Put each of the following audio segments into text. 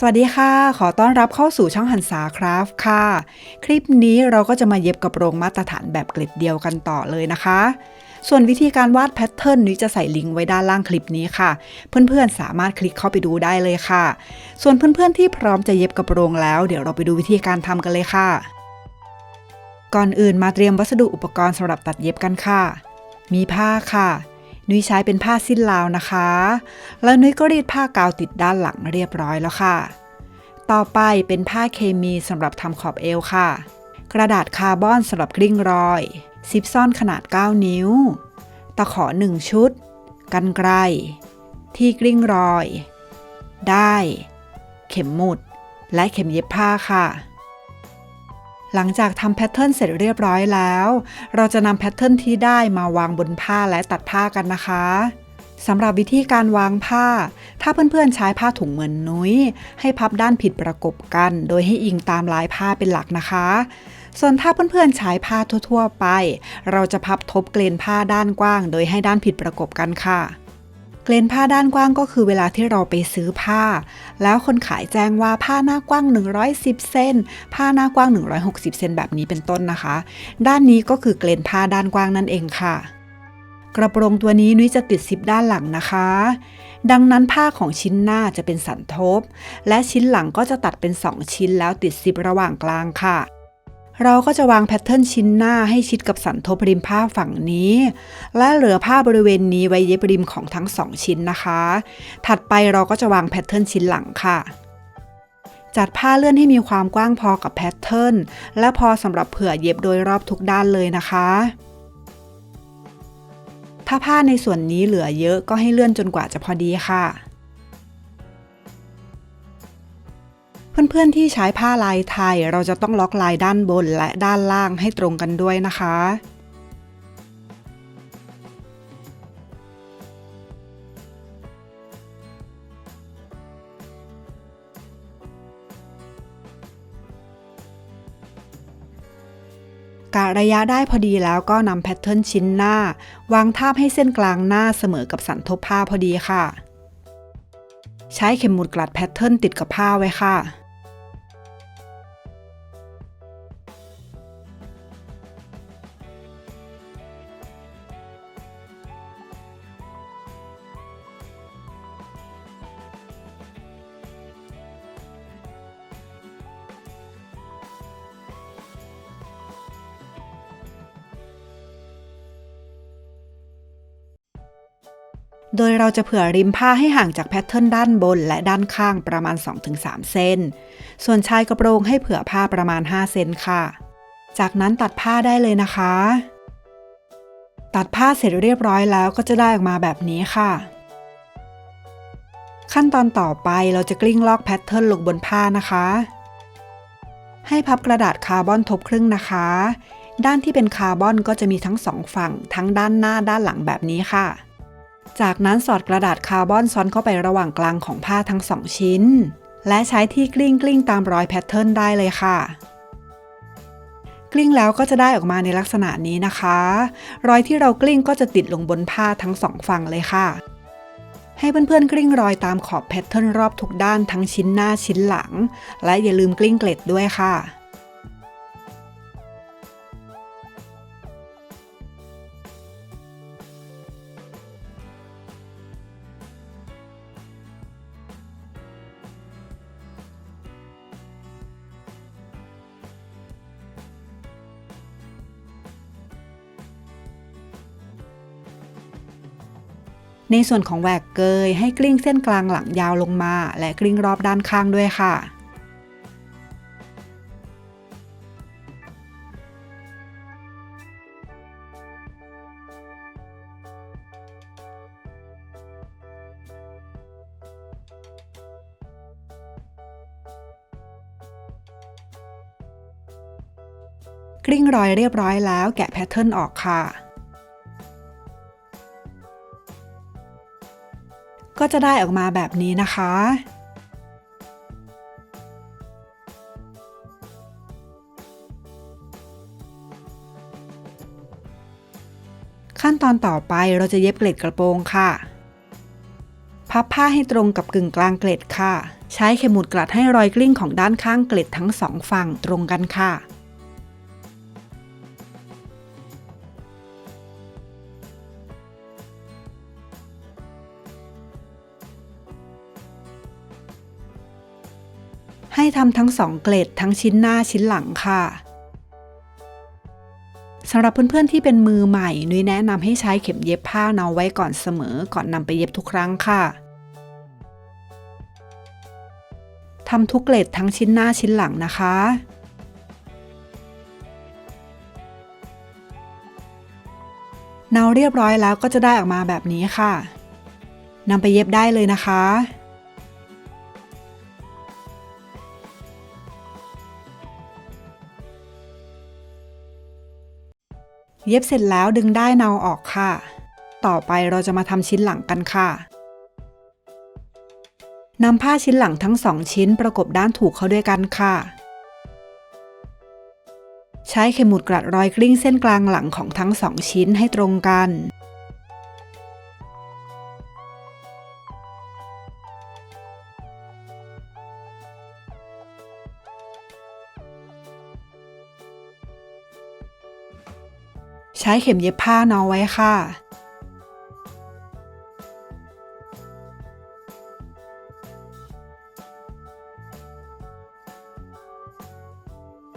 สวัสดีค่ะ ขอต้อนรับเข้าสู่ช่องหันษาคราฟค่ะ คลิปนี้เราก็จะมาเย็บกระโปรงมาตรฐานแบบกลิดเดียวกันต่อเลยนะคะ ส่วนวิธีการวาดแพทเทิร์นนี้จะใส่ลิงก์ไว้ด้านล่างคลิปนี้ค่ะ เพื่อนๆสามารถคลิกเข้าไปดูได้เลยค่ะ ส่วนเพื่อนๆที่พร้อมจะเย็บกระโปรงแล้ว เดี๋ยวเราไปดูวิธีการทำกันเลยค่ะ ก่อนอื่นมาเตรียมวัสดุอุปกรณ์สำหรับตัดเย็บกันค่ะ มีผ้าค่ะ นุ้ยใช้เป็นผ้าสิ้นลาวนะคะ แล้วนุ้ยก็รีดผ้ากาวติดด้านหลังเรียบร้อยแล้วค่ะ ต่อไปเป็นผ้าเคมีสำหรับทำขอบเอวค่ะ กระดาษคาร์บอนสำหรับกลิ้งรอย ซิปซ่อนขนาด 9 นิ้ว ตะขอ 1 ชุด กันไกลที่กลิ้งรอย ได้ เข็มหมุด และเข็มเย็บผ้าค่ะ หลังจากทำแพทเทิร์นเสร็จเรียบร้อยแล้ว เราจะนำแพทเทิร์นที่ได้มาวางบนผ้าและตัดผ้ากันนะคะสำหรับวิธีการวางผ้า ถ้าเพื่อนๆใช้ผ้าถุงเหมือนนุ้ย ให้พับด้านผิดประกบกัน โดยให้อิงตามลายผ้าเป็นหลักนะคะ ส่วนถ้าเพื่อนๆใช้ผ้าทั่วๆไป เราจะพับทบเกลนผ้าด้านกว้าง โดยให้ด้านผิดประกบกันค่ะ เกลนผ้าด้านกว้างก็คือเวลาที่เราไปซื้อผ้า แล้วคนขายแจ้งว่าผ้าหน้ากว้าง 110 เซนผ้าหน้ากว้าง 160 เซนแบบนี้เป็นต้นนะคะ ด้านนี้ก็คือเกลนผ้าด้านกว้างนั่นเองค่ะ กระโปรงตัวนี้นุ้ยจะติดซิปด้านหลังนะคะ ดังนั้นผ้าของชิ้นหน้าจะเป็นสันทบ และชิ้นหลังก็จะตัดเป็น 2 ชิ้นแล้วติดซิประหว่างกลางค่ะ เราก็จะวางแพทเทิร์นชิ้นหน้าให้ชิดกับสันทบริมผ้าฝั่งนี้ และเหลือผ้าบริเวณนี้ไว้เย็บริมของทั้ง2ชิ้นนะคะ ถัดไปเราก็จะวางแพทเทิร์นชิ้นหลังค่ะ จัดผ้าเลื่อนให้มีความกว้างพอกับแพทเทิร์นและพอสำหรับเผื่อเย็บโดยรอบทุกด้านเลยนะคะ ถ้าผ้าในส่วนนี้เหลือเยอะก็ให้เลื่อนจนกว่าจะพอดีค่ะ เพื่อนๆที่ใช้ผ้าลายไทย เราจะต้องล็อกลายด้านบนและด้านล่างให้ตรงกันด้วยนะคะกะระยะได้พอดีแล้วก็นำแพทเทิร์นชิ้นหน้า วางทาบให้เส้นกลางหน้าเสมอกับสันทบผ้าพอดีค่ะ ใช้เข็มหมุดกลัดแพทเทิร์นติดกับผ้าไว้ค่ะ โดยเราจะเผื่อริมผ้าให้ห่างจากแพทเทิร์นด้านบนและด้านข้างประมาณ 2-3 เซน ส่วนชายกระโปรงให้เผื่อผ้าประมาณ 5 เซนค่ะ จากนั้นตัดผ้าได้เลยนะคะ ตัดผ้าเสร็จเรียบร้อยแล้วก็จะได้ออกมาแบบนี้ค่ะ ขั้นตอนต่อไปเราจะกลิ้งลอกแพทเทิร์นลงบนผ้านะคะ ให้พับกระดาษคาร์บอนทบครึ่งนะคะ ด้านที่เป็นคาร์บอนก็จะมีทั้งสองฝั่งทั้งด้านหน้าด้านหลังแบบนี้ค่ะ จากนั้นสอดกระดาษคาร์บอนซ้อนเข้าไประหว่างกลางของผ้าทั้งสองชิ้น และใช้ที่กลิ้งกลิ้งตามรอยแพทเทิร์นได้เลยค่ะ กลิ้งแล้วก็จะได้ออกมาในลักษณะนี้นะคะ รอยที่เรากลิ้งก็จะติดลงบนผ้าทั้งสองฝั่งเลยค่ะ ให้เพื่อนๆกลิ้งรอยตามขอบแพทเทิร์นรอบทุกด้านทั้งชิ้นหน้าชิ้นหลัง และอย่าลืมกลิ้งเกล็ดด้วยค่ะ ในส่วนของแหวกเกยให้กลิ้งเส้นกลางหลังยาวลงมา และกลิ้งรอบด้านข้างด้วยค่ะกลิ้งรอยเรียบร้อยแล้วแกะแพทเทิร์นออกค่ะ ก็จะได้ออกมาแบบนี้นะคะ ขั้นตอนต่อไปเราจะเย็บเกล็ดกระโปรงค่ะ พับผ้าให้ตรงกับกึ่งกลางเกล็ดค่ะ ใช้เข็มหมุดกลัดให้รอยกลิ้งของด้านข้างเกล็ดทั้งสองฝั่งตรงกันค่ะ ให้ทำทั้งสองเกล็ดทั้งชิ้นหน้าชิ้นหลังค่ะสำหรับเพื่อนๆที่เป็นมือใหม่ นุ้ยแนะนำให้ใช้เข็มเย็บผ้าเนาไว้ก่อนเสมอ ก่อนนำไปเย็บทุกครั้งค่ะทำทุกเกล็ดทั้งชิ้นหน้าชิ้นหลังนะคะ เนาเรียบร้อยแล้วก็จะได้ออกมาแบบนี้ค่ะนำไปเย็บได้เลยนะคะ เย็บเสร็จแล้วดึงได้เนาออกค่ะ ต่อไปเราจะมาทำชิ้นหลังกันค่ะนำผ้าชิ้นหลังทั้งสองชิ้นประกบด้านถูกเข้าด้วยกันค่ะ ใช้เข็มหมุดกลัดรอยกลิ้งเส้นกลางหลังของทั้งสองชิ้นให้ตรงกัน ช้เข็มเย็บผ้าเนาไว้ค่ะ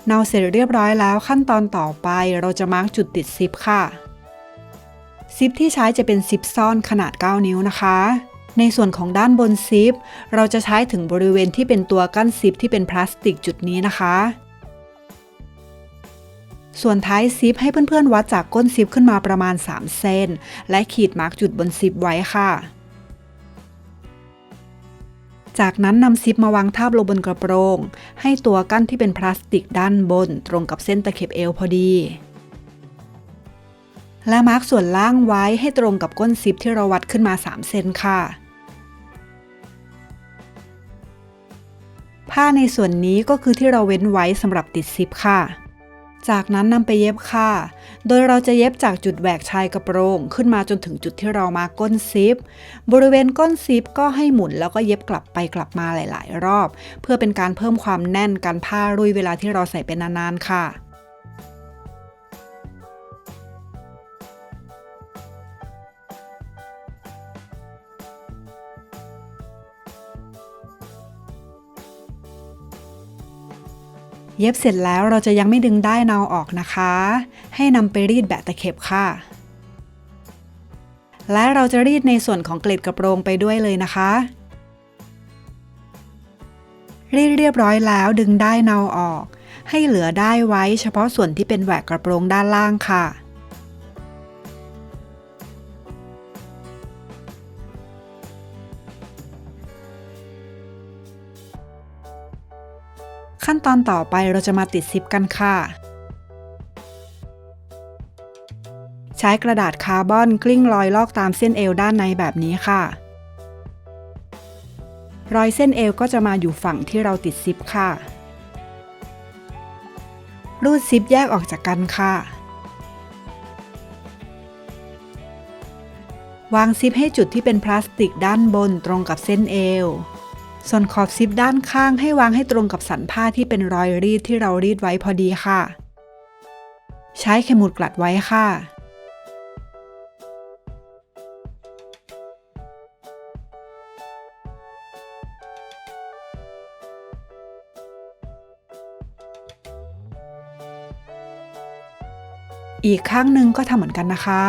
เนาเสร็จเรียบร้อยแล้วขั้นตอนต่อไปเราจะมาร์กจุดติดซิปค่ะ ซิปที่ใช้จะเป็นซิปซ่อนขนาด 9 นิ้วนะคะ ในส่วนของด้านบนซิป เราจะใช้ถึงบริเวณที่เป็นตัวกั้นซิปที่เป็นพลาสติกจุดนี้นะคะ ส่วนท้ายซิปให้เพื่อนๆวัดจากก้นซิปขึ้นมาประมาณ 3 เซน และขีดมาร์กจุดบนซิปไว้ค่ะ จากนั้นนำซิปมาวางทาบลงบนกระโปรง ให้ตัวกั้นที่เป็นพลาสติกด้านบน ตรงกับเส้นตะเข็บเอวพอดี และมาร์กส่วนล่างไว้ให้ตรงกับก้นซิปที่เราวัดขึ้นมา 3 เซนค่ะผ้าในส่วนนี้ก็คือที่เราเว้นไว้สำหรับติดซิปค่ะ จากนั้นนำไปเย็บค่ะ โดยเราจะเย็บจากจุดแหวกชายกระโปรงขึ้นมาจนถึงจุดที่เรามาก้นซิป บริเวณก้นซิปก็ให้หมุนแล้วก็เย็บกลับไปกลับมาหลาย ๆ รอบ เพื่อเป็นการเพิ่มความแน่นการผ้ารุยเวลาที่เราใส่เป็นนาน ๆ ค่ะ เย็บเสร็จแล้วเราจะยังไม่ดึงได้เนาออกนะคะ ให้นำไปรีดแบะตะเข็บค่ะ และเราจะรีดในส่วนของเกล็ดกระโปรงไปด้วยเลยนะคะ รีดเรียบร้อยแล้วดึงได้เนาออก ให้เหลือได้ไว้เฉพาะส่วนที่เป็นแหวกกระโปรงด้านล่างค่ะ ขั้นตอนต่อไปเราจะมาติดซิปกันค่ะ ใช้กระดาษคาร์บอนกลิ้งรอยลอกตามเส้นเอวด้านในแบบนี้ค่ะ รอยเส้นเอวก็จะมาอยู่ฝั่งที่เราติดซิปค่ะ รูดซิปแยกออกจากกันค่ะ วางซิปให้จุดที่เป็นพลาสติกด้านบนตรงกับเส้นเอว ส่วนขอบซิปด้านข้างให้วางให้ตรงกับสันผ้าที่เป็นรอยรีดที่เรารีดไว้พอดีค่ะ ใช้เข็มหมุดกลัดไว้ค่ะ อีกข้างหนึ่งก็ทำเหมือนกันนะคะ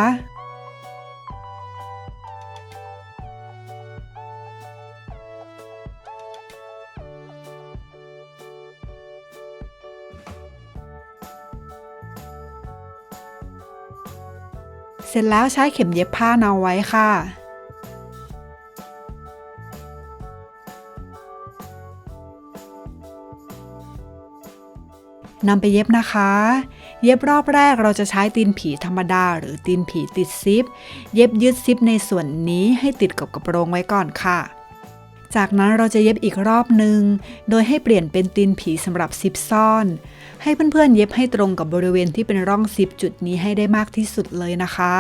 เสร็จแล้วใช้เข็มเย็บผ้าเนาไว้ค่ะ นำไปเย็บนะคะ เย็บรอบแรกเราจะใช้ตีนผีธรรมดา หรือตีนผีติดซิป เย็บยืดซิปในส่วนนี้ให้ติดกับกระโปรงไว้ก่อนค่ะ จากนั้นเราจะเย็บอีกรอบหนึ่ง โดยให้เปลี่ยนเป็นตีนผีสำหรับซิปซ่อน ให้เพื่อนๆเย็บให้ตรงกับบริเวณที่เป็นร่องซิปจุดนี้ให้ได้มากที่สุดเลยนะคะ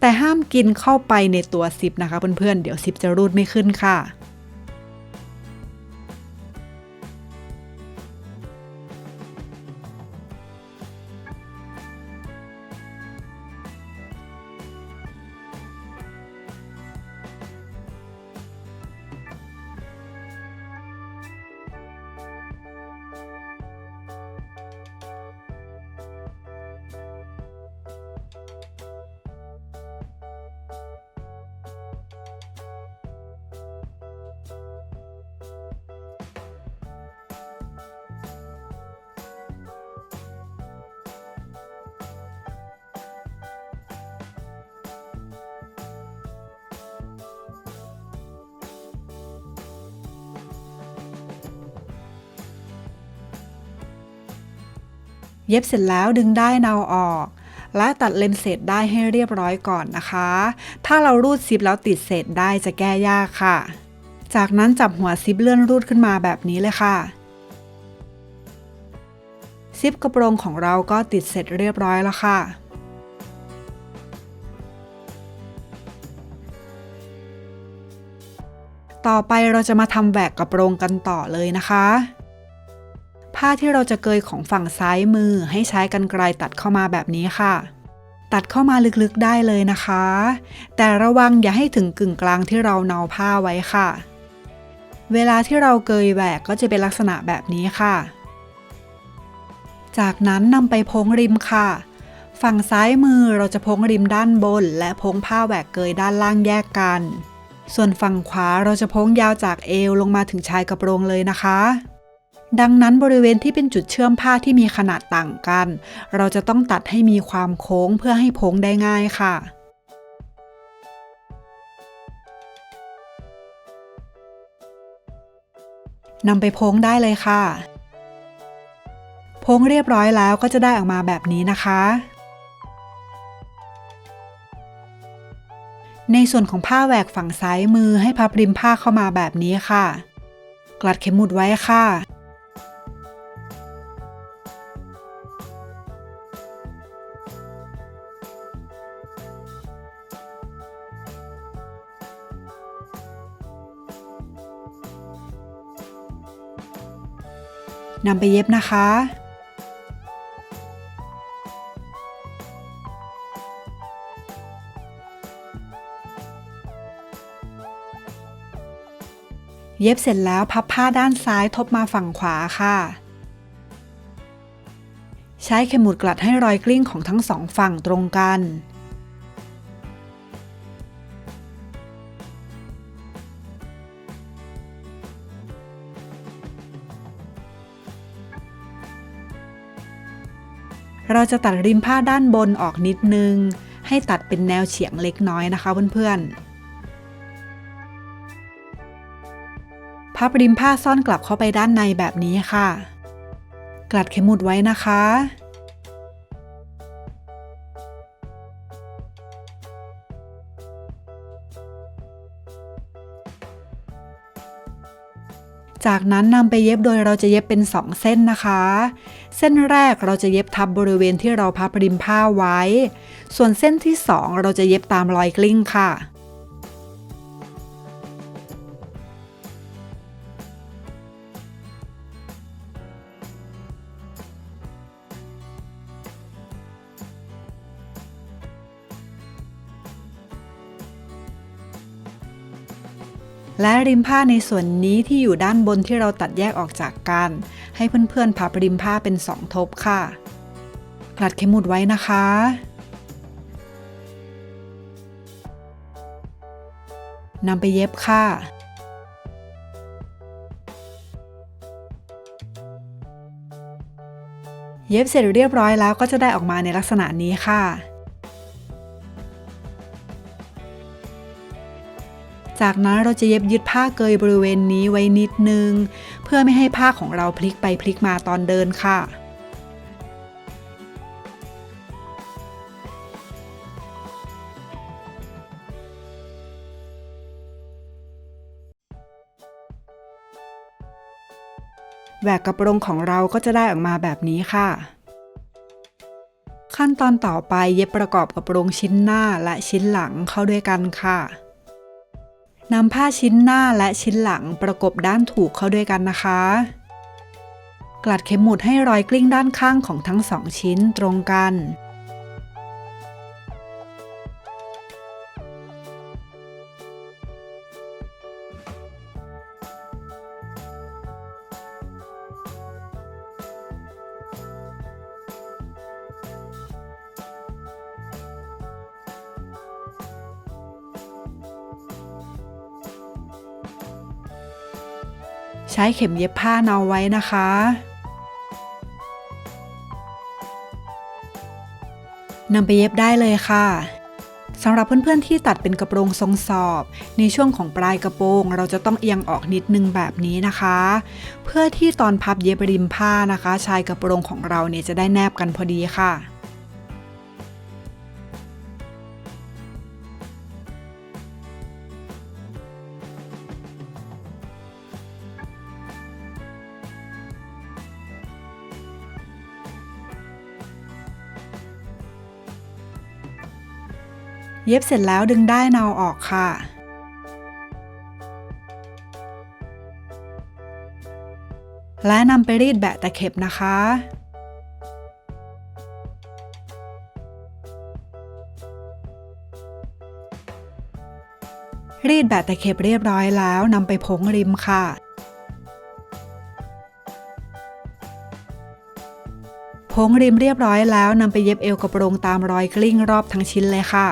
แต่ห้ามกินเข้าไปในตัวซิปนะคะเพื่อนๆเดี๋ยวซิปจะรูดไม่ขึ้นค่ะ เย็บเสร็จแล้วดึงได้เนาออก และตัดเลนเศษได้ให้เรียบร้อยก่อนนะคะ ถ้าเรารูดซิปแล้วติดเศษได้จะแก้ยากค่ะ จากนั้นจับหัวซิปเลื่อนรูดขึ้นมาแบบนี้เลยค่ะซิปกระโปรงของเราก็ติดเสร็จเรียบร้อยแล้วค่ะ ต่อไปเราจะมาทำแหวกกระโปรงกันต่อเลยนะคะ ผ้าที่เราจะเกยของฝั่งซ้ายมือให้ใช้กันไกลตัดเข้ามาแบบนี้ค่ะ ตัดเข้ามาลึกๆได้เลยนะคะ แต่ระวังอย่าให้ถึงกึ่งกลางที่เราเนาผ้าไว้ค่ะ เวลาที่เราเกยแหวกก็จะเป็นลักษณะแบบนี้ค่ะ จากนั้นนำไปพ้งริมค่ะ ฝั่งซ้ายมือเราจะพ้งริมด้านบน และพ้งผ้าแหวกเกยด้านล่างแยกกัน ส่วนฝั่งขวาเราจะพ้งยาวจากเอวลงมาถึงชายกระโปรงเลยนะคะ ดังนั้นบริเวณที่เป็นจุดเชื่อมผ้าที่มีขนาดต่างกัน เราจะต้องตัดให้มีความโค้งเพื่อให้พ้งได้ง่ายค่ะนำไปพ้งได้เลยค่ะพ้งเรียบร้อยแล้วก็จะได้ออกมาแบบนี้นะคะ ในส่วนของผ้าแหวกฝั่งซ้ายมือให้พับริมผ้าเข้ามาแบบนี้ค่ะ กลัดเข็มหมุดไว้ค่ะ นำไปเย็บนะคะ เย็บเสร็จแล้วพับผ้าด้านซ้ายทบมาฝั่งขวาค่ะ ใช้เข็มหมุดกลัดให้รอยกลิ้งของทั้งสองฝั่งตรงกัน เราจะตัดริมผ้าด้านบนออกนิดนึง ให้ตัดเป็นแนวเฉียงเล็กน้อยนะคะเพื่อนๆ พับริมผ้าซ่อนกลับเข้าไปด้านในแบบนี้ค่ะ กลัดเข็มหมุดไว้นะคะ จากนั้นนำไปเย็บโดยเราจะเย็บเป็น 2 เส้นนะคะ เส้นแรกเราจะเย็บทับบริเวณที่เราพับริมผ้าไว้ ส่วนเส้นที่ 2 เราจะเย็บตามรอยกลิ้งค่ะ และริมผ้าในส่วนนี้ที่อยู่ด้านบนที่เราตัดแยกออกจากกัน ให้เพื่อนๆพับริมผ้าเป็น2ทบค่ะกลัดเข็มหมุดไว้นะคะ นำไปเย็บค่ะเย็บเสร็จเรียบร้อยแล้วก็จะได้ออกมาในลักษณะนี้ค่ะ จากนั้นเราจะเย็บยึดผ้าเกยบริเวณนี้ไว้นิดนึง เพื่อไม่ให้ผ้าของเราพลิกไปพลิกมาตอนเดินค่ะแหวกกระโปรงของเราก็จะได้ออกมาแบบนี้ค่ะ ขั้นตอนต่อไปเย็บประกอบกับโปรงชิ้นหน้าและชิ้นหลังเข้าด้วยกันค่ะ นำผ้าชิ้นหน้าและชิ้นหลังประกบด้านถูกเข้าด้วยกันนะคะ กลัดเข็มหมุดให้รอยกลิ้งด้านข้างของทั้งสองชิ้นตรงกัน ช้เข็มเย็บผ้าเนาไว้นะคะ นำไปเย็บได้เลยค่ะสำหรับเพื่อนๆที่ตัดเป็นกระโปรงทรงสอบ ในช่วงของปลายกระโปรงเราจะต้องเอียงออกนิดนึงแบบนี้นะคะ เพื่อที่ตอนพับเย็บริมผ้านะคะ ชายกระโปรงของเราเนี่ยจะได้แนบกันพอดีค่ะ เย็บเสร็จแล้วดึงได้เนาออกค่ะ และนำไปรีดแบะตะเข็บนะคะ รีดแบะตะเข็บเรียบร้อยแล้วนำไปพงริมค่ะพงริมเรียบร้อยแล้วนำไปเย็บเอวกระโปรงตามรอยกลิ้งรอบทั้งชิ้นเลยค่ะ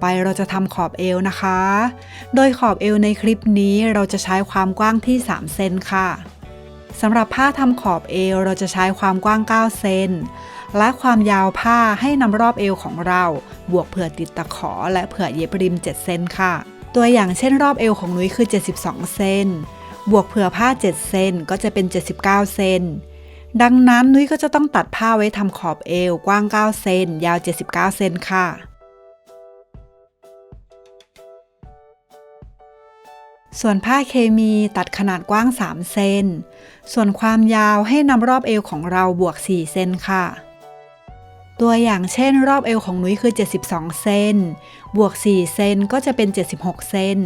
ไปเราจะทำขอบเอวนะคะ โดยขอบเอวในคลิปนี้เราจะใช้ความกว้างที่ 3 เซนค่ะสำหรับผ้าทำขอบเอวเราจะใช้ความกว้าง 9 เซนและความยาวผ้าให้นำรอบเอวของเรา บวกเผื่อติดตะขอ และเผื่อเย็บริม 7 เซนค่ะ ตัวอย่างเช่นรอบเอวของนุ้ยคือ 72 เซนบวกเผื่อผ้า 7 เซนก็จะเป็น 79 เซนดังนั้นนุ้ยก็จะต้องตัดผ้าไว้ทำขอบเอวกว้าง 9 เซนยาว 79 เซนค่ะ ส่วนผ้าเคมีตัดขนาดกว้าง 3 เซน ส่วนความยาวให้นำรอบเอวของเราบวก 4 เซนค่ะ ตัวอย่างเช่น รอบเอวของนุ้ยคือ 72 เซน บวก 4 เซนก็จะเป็น 76 เซน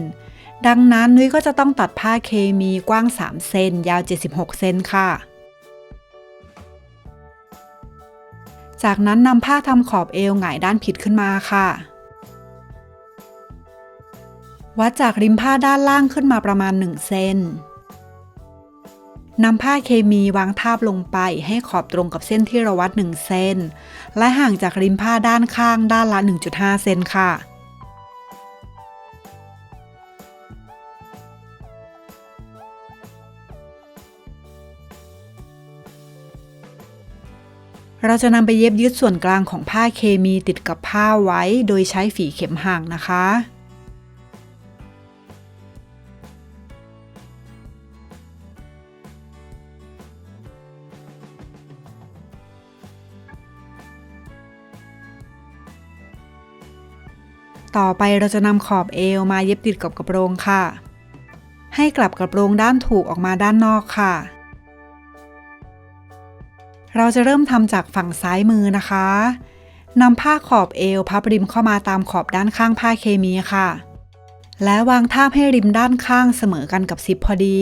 ดังนั้นนุ้ยก็จะต้องตัดผ้าเคมีกว้าง 3 เซน ยาว 76 เซนค่ะ จากนั้นนำผ้าทำขอบเอวหงายด้านผิดขึ้นมาค่ะ วัดจากริมผ้าด้านล่างขึ้นมาประมาณ 1 เซนนำผ้าเคมีวางทาบลงไปให้ขอบตรงกับเส้นที่เราวัด 1 เซนและห่างจากริมผ้าด้านข้างด้านละ 1.5 เซนค่ะ เราจะนำไปเย็บยึดส่วนกลางของผ้าเคมีติดกับผ้าไว้ โดยใช้ฝีเข็มห่างนะคะ ต่อไปเราจะนำขอบเอวมาเย็บติดกับกระโปรงค่ะ ให้กลับกระโปรงด้านถูกออกมาด้านนอกค่ะ เราจะเริ่มทำจากฝั่งซ้ายมือนะคะนำผ้าขอบเอวพับริมเข้ามาตามขอบด้านข้างผ้าเคมีค่ะ และวางทาบให้ริมด้านข้างเสมอกันกับซิปพอดี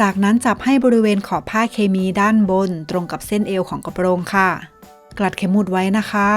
จากนั้นจับให้บริเวณขอบผ้าเคมีด้านบนตรงกับเส้นเอวของกระโปรงค่ะ กลัดเข็มหมุดไว้นะคะ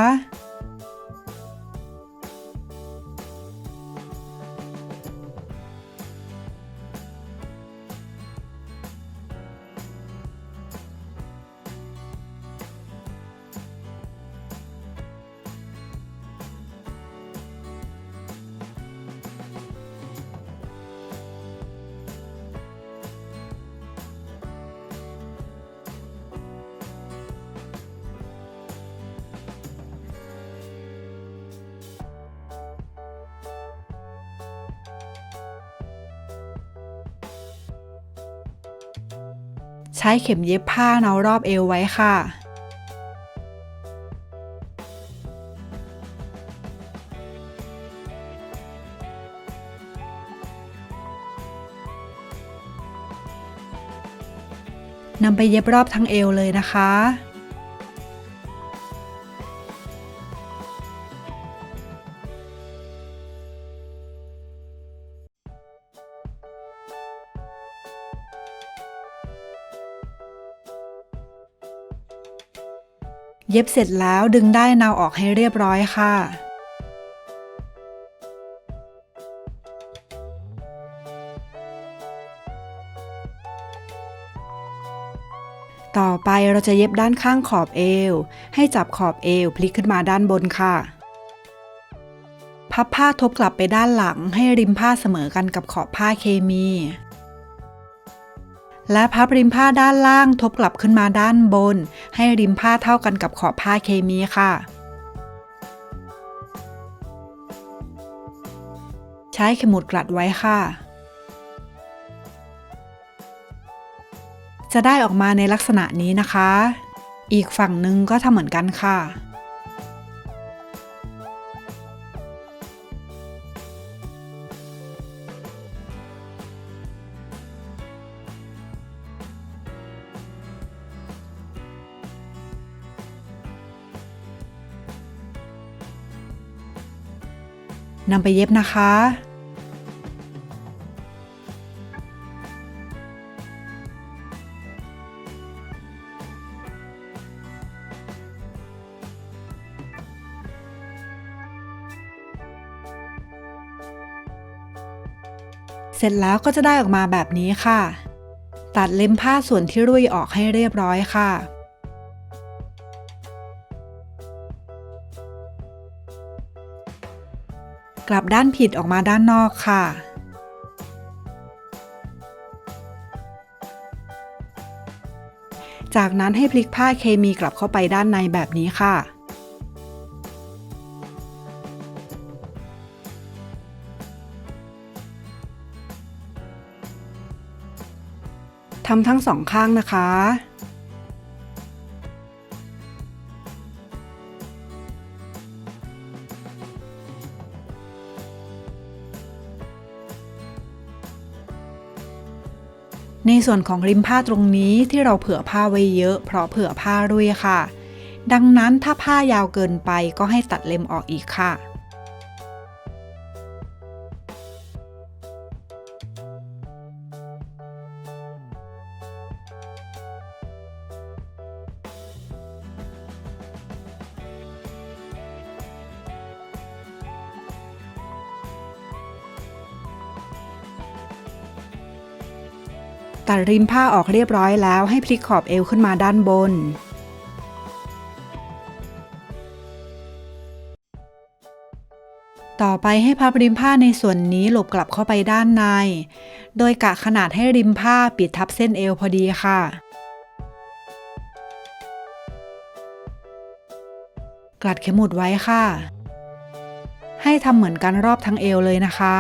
ช้เข็มเย็บผ้าเนารอบเอวไว้ค่ะ นำไปเย็บรอบทั้งเอวเลยนะคะ เย็บเสร็จแล้วดึงได้นาวออกให้เรียบร้อยค่ะ ต่อไปเราจะเย็บด้านข้างขอบเอว ให้จับขอบเอวพลิกขึ้นมาด้านบนค่ะ พับผ้าทบกลับไปด้านหลังให้ริมผ้าเสมอกันกับขอบผ้าเคมี และพับริมผ้าด้านล่างทบกลับขึ้นมาด้านบน ให้ริมผ้าเท่ากันกับขอบผ้าเคมีค่ะ ใช้เข็มหมุดกลัดไว้ค่ะ จะได้ออกมาในลักษณะนี้นะคะ อีกฝั่งหนึ่งก็ทำเหมือนกันค่ะ นำไปเย็บนะคะ เสร็จแล้วก็จะได้ออกมาแบบนี้ค่ะ ตัดเล็มผ้าส่วนที่รุ่ยออกให้เรียบร้อยค่ะ ลับด้านผิดออกมาด้านนอกค่ะ จากนั้นให้พลิกผ้าเคมีกลับเข้าไปด้านในแบบนี้ค่ะ ทำทั้งสองข้างนะคะ ส่วนของริมผ้าตรงนี้ที่เราเผื่อผ้าไว้เยอะ เพราะเผื่อผ้าด้วยค่ะ ดังนั้นถ้าผ้ายาวเกินไปก็ให้ตัดเล็มออกอีกค่ะ ตัดริมผ้าออกเรียบร้อยแล้วให้พลิกขอบเอวขึ้นมาด้านบน ต่อไปให้พับริมผ้าในส่วนนี้หลบกลับเข้าไปด้านใน โดยกะขนาดให้ริมผ้าปิดทับเส้นเอวพอดีค่ะกลัดเข็มหมุดไว้ค่ะ ให้ทำเหมือนกันรอบทั้งเอวเลยนะคะ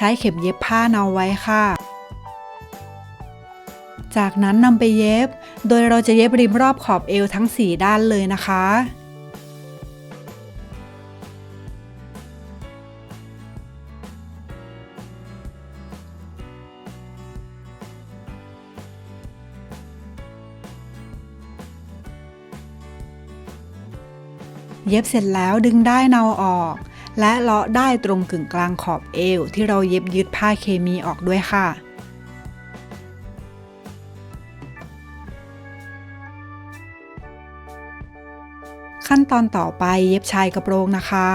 ใช้เข็มเย็บผ้าเนาไว้ค่ะ จากนั้นนำไปเย็บ โดยเราจะเย็บริมรอบขอบเอวทั้ง 4 ด้านเลยนะคะเย็บเสร็จแล้วดึงได้เนาออก และเลาะได้ตรงกึ่งกลางขอบเอว ที่เราเย็บยึดผ้าเคมีออกด้วยค่ะขั้นตอนต่อไปเย็บชายกระโปรงนะคะ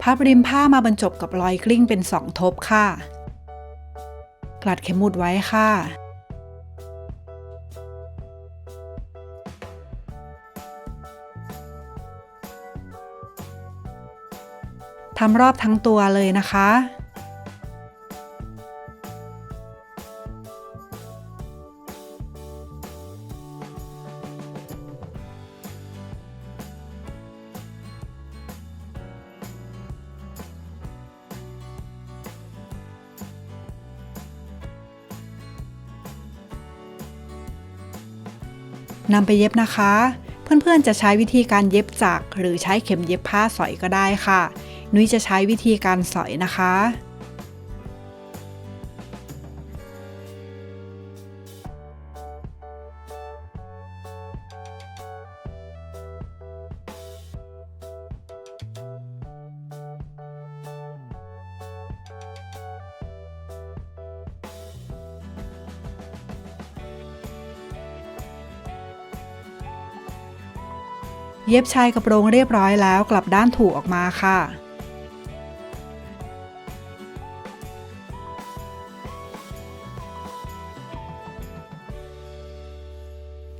พับริมผ้ามาบรรจบกับรอยกลิ้งเป็นสองทบค่ะ กลัดเข็มหมุดไว้ค่ะำรอบทั้งตัวเลยนะคะ นำไปเย็บนะคะเพื่อนๆ จะใช้วิธีการเย็บจักหรือใช้เข็มเย็บผ้าสอยก็ได้ค่ะ นุ้ยจะใช้วิธีการสอยนะคะ เย็บชายกระโปรงเรียบร้อยแล้วกลับด้านถูกออกมาค่ะ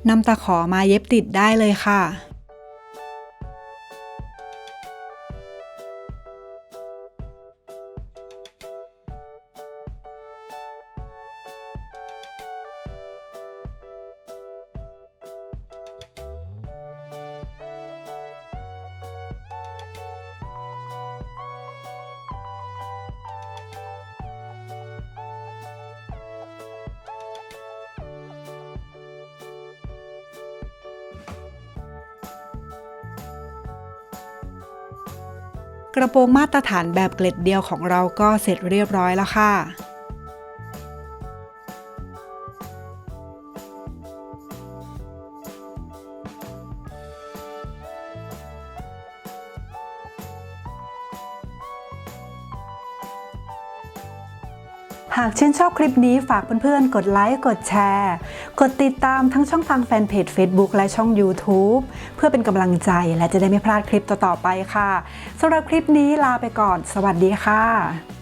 นำตะขอมาเย็บติดได้เลยค่ะ กระโปรงมาตรฐานแบบเกล็ดเดียวของเราก็เสร็จเรียบร้อยแล้วค่ะ หากชื่นชอบคลิปนี้ฝากเพื่อนๆ กดไลค์ กดแชร์ กดติดตามทั้งช่องทางแฟนเพจ Facebook และช่อง YouTube พื่อเป็นกำลังใจและจะได้ไม่พลาดคลิปต่อๆไปค่ะสำหรับคลิปนี้ลาไปก่อน สวัสดีค่ะ